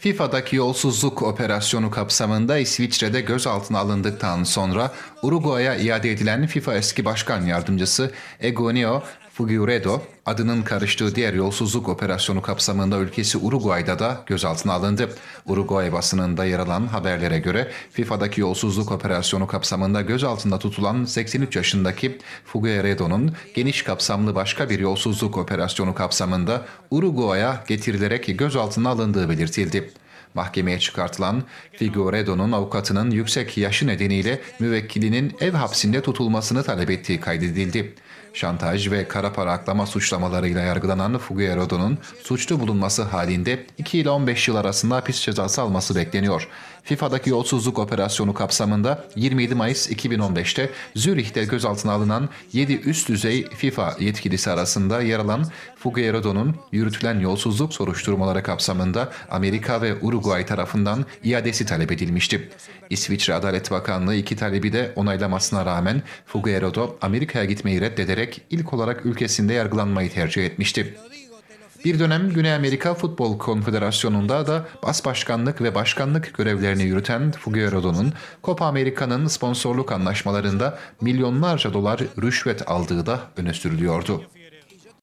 FIFA'daki yolsuzluk operasyonu kapsamında İsviçre'de gözaltına alındıktan sonra Uruguay'a iade edilen FIFA eski başkan yardımcısı Egonio Figueiredo adının karıştığı diğer yolsuzluk operasyonu kapsamında ülkesi Uruguay'da da gözaltına alındı. Uruguay basınında yer alan haberlere göre FIFA'daki yolsuzluk operasyonu kapsamında gözaltında tutulan 83 yaşındaki Figueiredo'nun geniş kapsamlı başka bir yolsuzluk operasyonu kapsamında Uruguay'a getirilerek gözaltına alındığı belirtildi. Mahkemeye çıkartılan Figueiredo'nun avukatının yüksek yaşı nedeniyle müvekkilinin ev hapsinde tutulmasını talep ettiği kaydedildi. Şantaj ve kara para aklama suçlamalarıyla yargılanan Figueiredo'nun suçlu bulunması halinde 2 ile 15 yıl arasında hapis cezası alması bekleniyor. FIFA'daki yolsuzluk operasyonu kapsamında 27 Mayıs 2015'te Zürih'te gözaltına alınan 7 üst düzey FIFA yetkilisi arasında yer alan Figueiredo'nun yürütülen yolsuzluk soruşturmaları kapsamında Amerika ve Uruguay tarafından iadesi talep edilmişti. İsviçre Adalet Bakanlığı iki talebi de onaylamasına rağmen Figueiredo Amerika'ya gitmeyi reddederek ilk olarak ülkesinde yargılanmayı tercih etmişti. Bir dönem Güney Amerika Futbol Konfederasyonu'nda da bas başkanlık ve başkanlık görevlerini yürüten Figueiredo'nun Copa Amerika'nın sponsorluk anlaşmalarında milyonlarca dolar rüşvet aldığı da öne sürülüyordu.